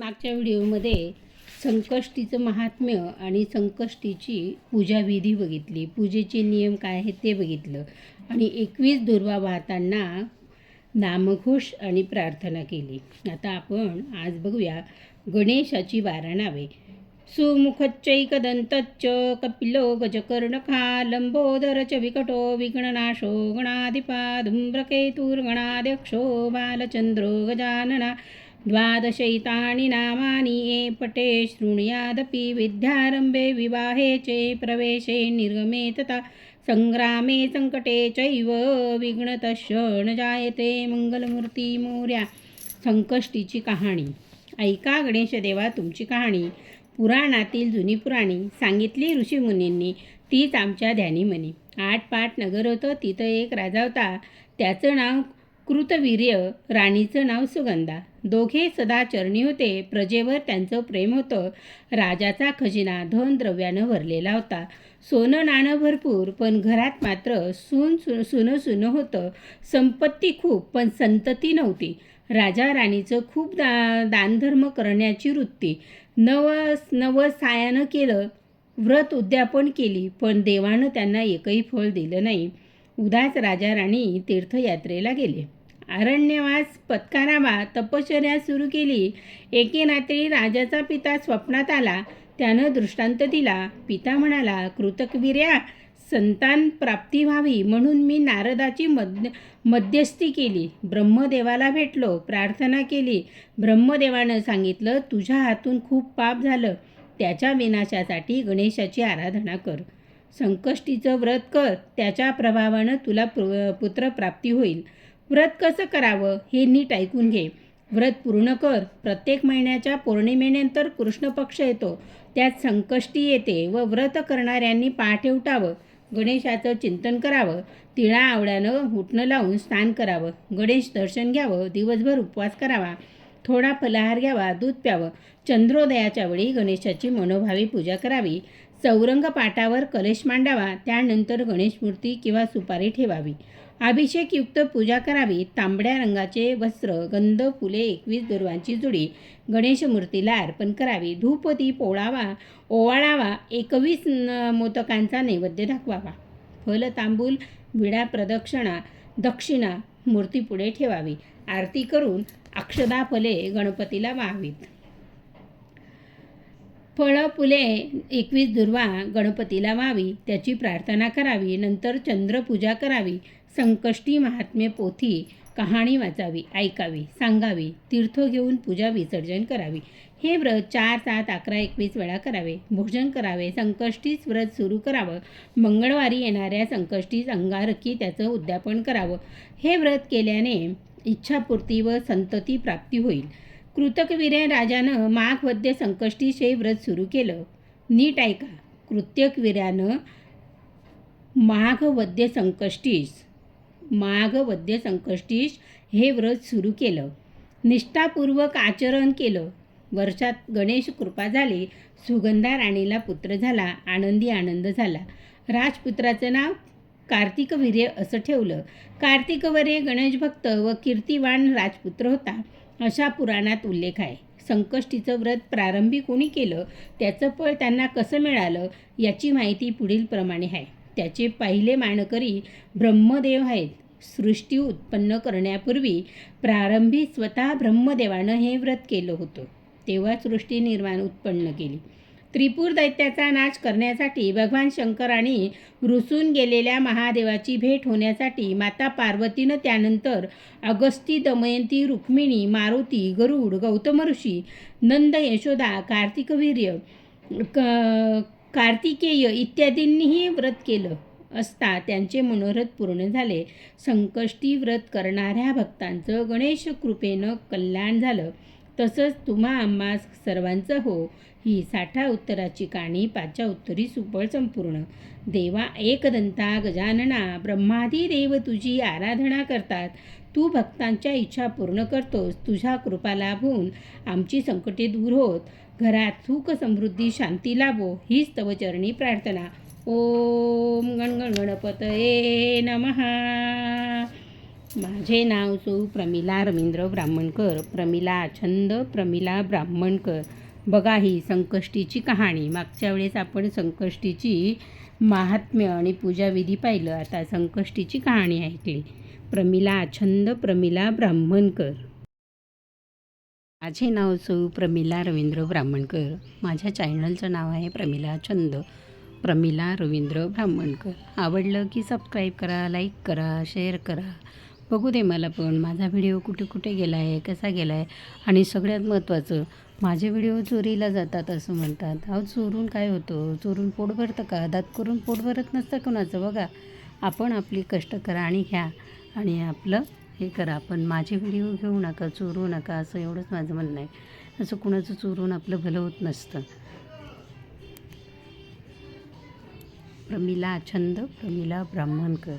मागच्या व्हिडिओमध्ये संकष्टीचं महात्म्य आणि संकष्टीची पूजाविधी बघितली. पूजेचे नियम काय आहेत ते बघितलं. आणि एकवीस दुर्वा वाहताना नामघोष आणि प्रार्थना केली. आता आपण आज बघूया गणेशाची बारा नावे. सुमुखच्चैकदन्तच्च कपिलो गजकर्णखा लंबोदर च विकटो विघ्ननाशो गणाधिपा धूम्रकेतुर्गणाध्यक्षो बालचन्द्रो गजानना द्वादशैतानि नामानि ये पटे शृणुयादपि विद्यारम्भे विवाहे च प्रवेशे निर्गमे तथा सङ्ग्रामे सङ्कटे चैव विघ्नतश्च न जायते मंगलमूर्ती मोर्या। संकष्टीची कहाणी। ऐका गणेश देवा तुमची कहाणी। पुराणातील जुनी पुराणी सांगितली ऋषीमुनींनी तीच आमच्या ध्यानीमनी। आठ पाठ नगर होतं तिथं एक राजा होता त्याचं नाव कृतवीर्य राणीचं नाव सुगंधा. दोघे सदा चरणी होते. प्रजेवर त्यांचं प्रेम होतं. राजाचा खजिना धन द्रव्यानं भरलेला होता. सोनं नाणं भरपूर पण घरात मात्र सून सु सुनं सुनं होतं. संपत्ती खूप पण संतती नव्हती. राजा राणीचं खूप दा दानधर्म करण्याची वृत्ती. नव नव सायानं केलं व्रत उद्यापन केली पण देवानं त्यांना एकही फळ दिलं नाही. उदास राजा राणी तीर्थयात्रेला गेले. अरण्यवास पत्कारावा तपश्चर्या सुरू केली. एके रात्री राजाचा पिता स्वप्नात आला. त्यानं दृष्टांत दिला. पिता म्हणाला कृतकवीर्या संतान प्राप्ती व्हावी म्हणून मी नारदाची मध्य मध्यस्थी केली. ब्रह्मदेवाला भेटलो प्रार्थना केली. ब्रह्मदेवानं सांगितलं तुझ्या हातून खूप पाप झालं. त्याच्या विनाशासाठी गणेशाची आराधना कर. संकष्टीचं व्रत कर. त्याच्या प्रभावानं तुला पु पुत्रप्राप्ती होईल. व्रत कसं करावं हे नीट ऐकून घे. व्रत पूर्ण कर. प्रत्येक महिन्याच्या पौर्णिमेनंतर कृष्ण पक्ष येतो. त्यात संकष्टी येते व व्रत करणाऱ्यांनी पहाटे उठावं. गणेशाचं चिंतन करावं. तिळा आवड्यानं उठणं लावून स्नान करावं. गणेश दर्शन घ्यावं. दिवसभर उपवास करावा. थोडा फलाहार घ्यावा. दूध प्यावं. चंद्रोदयाच्या वेळी गणेशाची मनोभावी पूजा करावी. चौरंग पाटावर कलश मांडावा त्यानंतर गणेश मूर्ती किंवा सुपारी ठेवावी. अभिषेकयुक्त पूजा करावी. तांबड्या रंगाचे वस्त्र गंध फुले एकवीस दुर्वांची जुडी गणेश मूर्तीला अर्पण करावी. धूपदी पोळावा ओवाळावा. एकवीस मोदकांचा नैवेद्य दाखवावा. फल तांबूल विडा प्रदक्षिणा दक्षिणा मूर्तीपुढे ठेवावी. आरती करून अक्षदा फले गणपतीला वाहावीत. फळं फुले एकवीस दुर्वा गणपतीला व्हावी त्याची प्रार्थना करावी नंतर चंद्रपूजा करावी संकष्टी महात्म्य पोथी कहाणी वाचावी ऐकावी सांगावी तीर्थ घेऊन पूजा विसर्जन करावी. हे व्रत चार सात अकरा एकवीस वेळा करावे. भोजन करावे संकष्टीच व्रत सुरू करावं. मंगळवारी येणाऱ्या संकष्टीच अंगारकी त्याचं उद्यापन करावं. हे व्रत केल्याने इच्छापूर्ती व संतती प्राप्ती होईल. कृतकवीर्य राजानं माघवद्य संकष्टीचे हे व्रत सुरू केलं. नीट ऐका कृत्यकवीर्यानं माघवद्य संकष्टीस माघ संकष्टीस हे व्रत सुरू केलं. निष्ठापूर्वक आचरण केलं. वर्षात गणेश कृपा झाली सुगंधा राणीला पुत्र झाला आनंदी आनंद झाला. राजपुत्राचं नाव कार्तिकवीर्य असं ठेवलं. कार्तिकवर्य गणेशभक्त व कीर्तिवान राजपुत्र होता. अशा पुराणात उल्लेख आहे. संकष्टीचं व्रत प्रारंभी कोणी केलं त्याचं फळ त्यांना कसं मिळालं याची माहिती पुढील प्रमाणे आहे. त्याचे पहिले मानकरी ब्रह्मदेव आहेत. सृष्टी उत्पन्न करण्यापूर्वी प्रारंभी स्वतः ब्रह्मदेवानं हे व्रत केलं होतं. तेव्हा सृष्टी निर्माण उत्पन्न केली. त्रिपूर दैत्याचा नाश करण्यासाठी भगवान शंकराने रुसून गेलेल्या महादेवाची भेट होण्यासाठी माता पार्वतीनं त्यानंतर अगस्ती दमयंती रुक्मिणी मारुती गरुड गौतम ऋषी नंद यशोदा कार्तिकवीर्य क कार्तिकेय इत्यादींनीही व्रत केलं असता त्यांचे मनोरथ पूर्ण झाले. संकष्टी व्रत करणाऱ्या भक्तांचं गणेश कृपेनं कल्याण झालं. तसंच तुम्हा आम्हा सर्वांचं हो. ही साठा उत्तराची काणी पाचा उत्तरी सुपळ संपूर्ण. देवा एकदंता गजानना ब्रह्मादी देव तुझी आराधना करतात. तू भक्तांच्या इच्छा पूर्ण करतोस तुझ्या कृपा लाभून आमची संकटे दूर होत. घरात सुख समृद्धी शांती लाभो हीच तवचरणी प्रार्थना. ओम गण गण गणपतये नमहा माझे नाव सौ प्रमिला रवींद्र ब्राह्मणकर. प्रमिला छंद प्रमिला ब्राह्मणकर. बघा ही संकष्टीची कहाणी. मागच्या वेळेस आपण संकष्टीची महात्म्य आणि पूजाविधी पाहिलं. आता संकष्टीची कहाणी ऐकली. प्रमिला छंद प्रमिला ब्राह्मणकर. माझे नाव सौ प्रमिला रवींद्र ब्राह्मणकर. माझ्या चॅनलचं नाव आहे प्रमिला छंद प्रमिला रवींद्र ब्राह्मणकर. आवडलं की सबस्क्राईब करा लाईक करा शेअर करा. बघू दे मला पण. माझा व्हिडिओ कुठे कुठे गेला आहे कसा गेला आहे आणि सगळ्यात महत्त्वाचं माझे व्हिडिओ चोरीला जातात असं म्हणतात. अहो चोरून काय होतं? चोरून पोट भरतं का? दात करून पोट भरत नसतं कोणाचं? बघा आपण आपली कष्ट करा आणि घ्या आणि आपलं हे करा. पण माझे व्हिडिओ घेऊ नका चोरू नका असं एवढंच माझं म्हणणं आहे. असं कुणाचं चोरून आपलं भलं होत नसतं. प्रमिला छंद प्रमिला ब्राह्मणकर.